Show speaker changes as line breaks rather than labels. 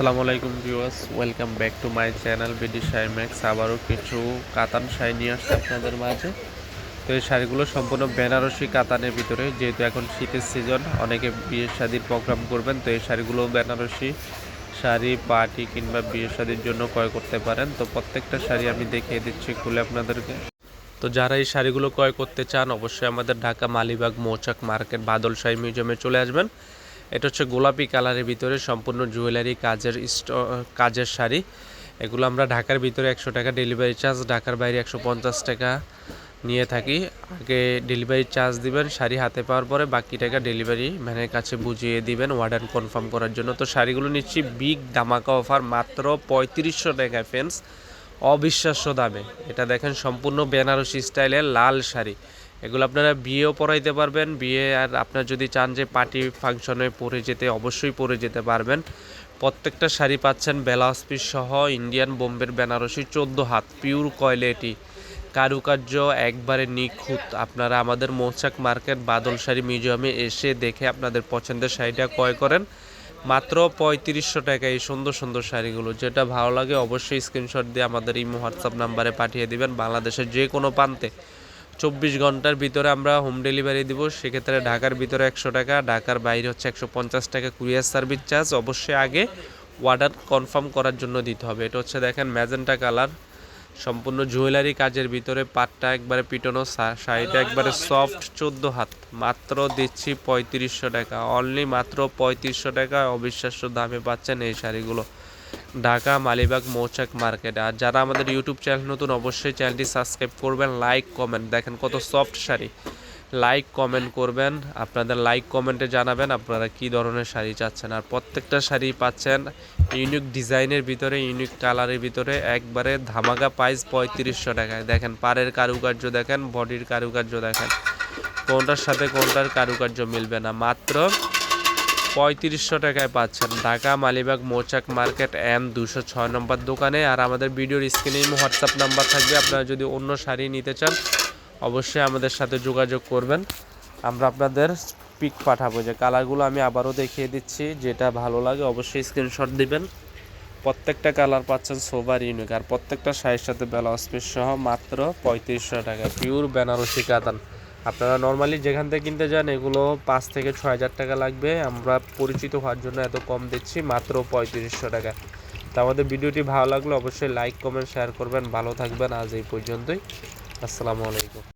আসসালামু আলাইকুম viewers, welcome back to my channel BD শাইম্যাক্স আবারও কিছু কাতান শাড়ি নিয়ে আসছে আপনাদের মাঝে। তো এই শাড়িগুলো সম্পূর্ণ বেনারসি কাতানের ভিতরে, যেহেতু এখন শীতের সিজন অনেকে বিয়ে শাদির প্রোগ্রাম করবেন, তো এই শাড়িগুলো বেনারসি শাড়ি পার্টি কিংবা বিয়ে শাদির জন্য ক্রয় করতে পারেন। তো প্রত্যেকটা শাড়ি আমি দেখিয়ে দিচ্ছি, খুলে আপনাদেরকে। তো যারা এই শাড়িগুলো ক্রয় করতে চান, অবশ্যই আমাদের ঢাকা মালিবাগ মৌচাক মার্কেট বাদল বাদলশাহী মিউজিয়ামে চলে আসবেন। এটা হচ্ছে গোলাপি কালারের ভিতরে সম্পূর্ণ জুয়েলারি কাজের কাজের শাড়ি। এগুলো আমরা ঢাকার ভিতরে একশো টাকা ডেলিভারি চার্জ, ঢাকার বাইরে একশো পঞ্চাশ টাকা নিয়ে থাকি। আগে ডেলিভারি চার্জ দিবেন, শাড়ি হাতে পাওয়ার পরে বাকি টাকা ডেলিভারি ম্যানের কাছে বুঝিয়ে দিবেন অর্ডার কনফার্ম করার জন্য। তো শাড়িগুলো নিচ্ছি বিগ দামাকা অফার মাত্র পঁয়ত্রিশশো টাকা ফেন্স অবিশ্বাস্য দামে। এটা দেখেন সম্পূর্ণ বেনারসি স্টাইলের লাল শাড়ি। এগুলো আপনারা বিয়েও পরাইতে পারবেন। বিয়ে আর আপনার যদি চান যে পার্টি ফাংশনে পরে যেতে, অবশ্যই পরে যেতে পারবেন। প্রত্যেকটা শাড়ি পাচ্ছেন ব্লাউজ পিস সহ, ইন্ডিয়ান বোম্বের বেনারসি চোদ্দ হাত, পিওর কয়লেটি কারুকার্য একবারে নিখুঁত। আপনারা আমাদের মৌচাক মার্কেট বাদল শাড়ি মিউজিয়ামে এসে দেখে আপনাদের পছন্দের শাড়িটা ক্রয় করেন। মাত্র পঁয়ত্রিশশো টাকা এই সুন্দর সুন্দর শাড়িগুলো। যেটা ভালো লাগে অবশ্যই স্ক্রিনশট দিয়ে আমাদের ইমো, হোয়াটসঅ্যাপ নাম্বারে পাঠিয়ে দিবেন। বাংলাদেশের যে কোনো প্রান্তে। চব্বিশ ঘণ্টার ভিতরে আমরা হোম ডেলিভারি দিব। সেক্ষেত্রে ঢাকার ভিতরে একশো টাকা, ঢাকার বাইরে হচ্ছে একশো পঞ্চাশ টাকা কুরিয়ার সার্ভিস চার্জ অবশ্যই আগে অর্ডার কনফার্ম করার জন্য দিতে হবে। এটা হচ্ছে দেখেন ম্যাজেন্টা কালার। সম্পূর্ণ জুয়েলারি কাজের ভিতরে পাটটা একবারে পিটনো শাড়িটা একবারে সফট চোদ্দ হাত। মাত্র দিচ্ছি পঁয়ত্রিশশো টাকা। অনলি মাত্র পঁয়ত্রিশশো টাকা অবিশ্বাস্য দামে পাচ্ছেন এই শাড়িগুলো। ঢাকা, মালিবাগ, মৌচাক মার্কেট। আর যারা আমাদের ইউটিউব চ্যানেল নতুন, অবশ্যই চ্যানেলটি সাবস্ক্রাইব করবেন, লাইক, কমেন্ট। দেখেন কত সফট শাড়ি। লাইক, কমেন্ট করবেন, আপনাদের লাইক, কমেন্টে জানাবেন আপনারা কি ধরনের শাড়ি চাচ্ছেন। আর প্রত্যেকটা শাড়ি পাচ্ছেন ইউনিক ডিজাইনের ভিতরে, ইউনিক কালারের ভিতরে, একবারে ধামাকা প্রাইস পঁয়ত্রিশশো টাকায়। দেখেন, পাড়ের কারুকার্য দেখেন, বডির কারুকার্য দেখেন। কোনটার সাথে কোনটার কারুকার্য মিলবে না। মাত্র পঁয়ত্রিশশো টাকায় পাচ্ছেন। ঢাকা, মালিবাগ, মৌচাক মার্কেট এম দুশো ছয় নম্বর দোকানে। আর আমাদের ভিডিওর স্ক্রিনে হোয়াটসঅ্যাপ নাম্বার থাকবে। আপনারা যদি অন্য শাড়ি নিতে চান, অবশ্যই আমাদের সাথে যোগাযোগ করবেন। আমরা আপনাদের পিক পাঠাবো। যে কালারগুলো আমি আবারও দেখিয়ে দিচ্ছি। যেটা ভালো লাগে অবশ্যই স্ক্রিনশট দিবেন। প্রত্যেকটা কালার পাচ্ছেন সোবার ইউনিক। আর প্রত্যেকটা শাড়ির সাথে ব্লাউজ পিস সহ মাত্র পঁয়ত্রিশশো টাকা। পিওর বেনারসি কাতান। আপনারা নর্মালি যেখান থেকে কিনতে যান, এগুলো পাঁচ থেকে ছয় হাজার টাকা লাগবে। আমরা পরিচিত হওয়ার জন্য এত কম দিচ্ছি, মাত্র পঁয়ত্রিশশো টাকা। তো আমাদের ভিডিওটি ভালো লাগলে অবশ্যই লাইক কমেন্ট শেয়ার করবেন। ভালো থাকবেন আজ এই পর্যন্তই। আসসালামু আলাইকুম।